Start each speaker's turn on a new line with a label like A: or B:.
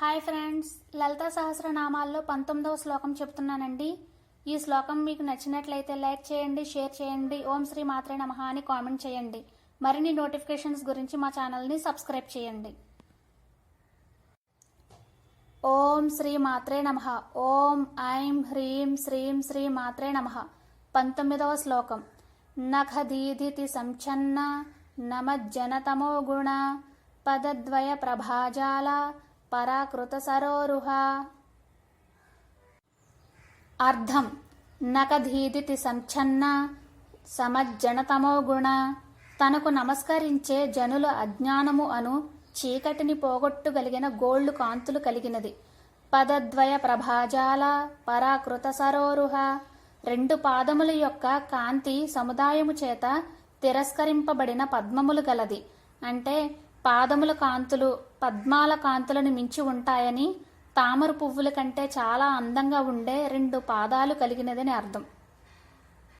A: Hi friends లలిత సహస్రనామాల్లో పంతొమ్మిదవ శ్లోకం చెప్తున్నానండి. ఈ శ్లోకం మీకు నచ్చినట్లయితే లైక్ చేయండి షేర్ చేయండి ఓం శ్రీ మాత్రే నమః అని కామెంట్ చేయండి. మరిన్ని నోటిఫికేషన్స్ గురించి మా ఛానల్ని సబ్స్క్రైబ్ చేయండి. ఓం శ్రీ మాత్రే నమ. ఓం ఐం హ్రీం శ్రీం శ్రీ మాత్రే నమ. పంతొమ్మిదవ శ్లోకం. నఖదీధితి సంఛన్న నమజ్జనతమో గుణ. పదద్వయ ప్రభాజాల పరాకృత సరోరుహ. అర్థం నకధీదితి సంఛన్న సమజ్జనతమో గుణ. తనకు నమస్కరించే జనుల అజ్ఞానము అను చీకటిని పోగొట్టుగలిగిన గోళ్ళు కాంతులు కలిగినది. పదద్వయ ప్రభాజాల పరాకృత సరోరుహ. రెండు పాదముల యొక్క కాంతి సముదాయము చేత తిరస్కరింపబడిన పద్మములు గలది. అంటే పాదముల కాంతులు పద్మాల కాంతులను మించి ఉంటాయని తామర పువ్వుల కంటే చాలా అందంగా ఉండే రెండు పాదాలు కలిగినదని అర్థం.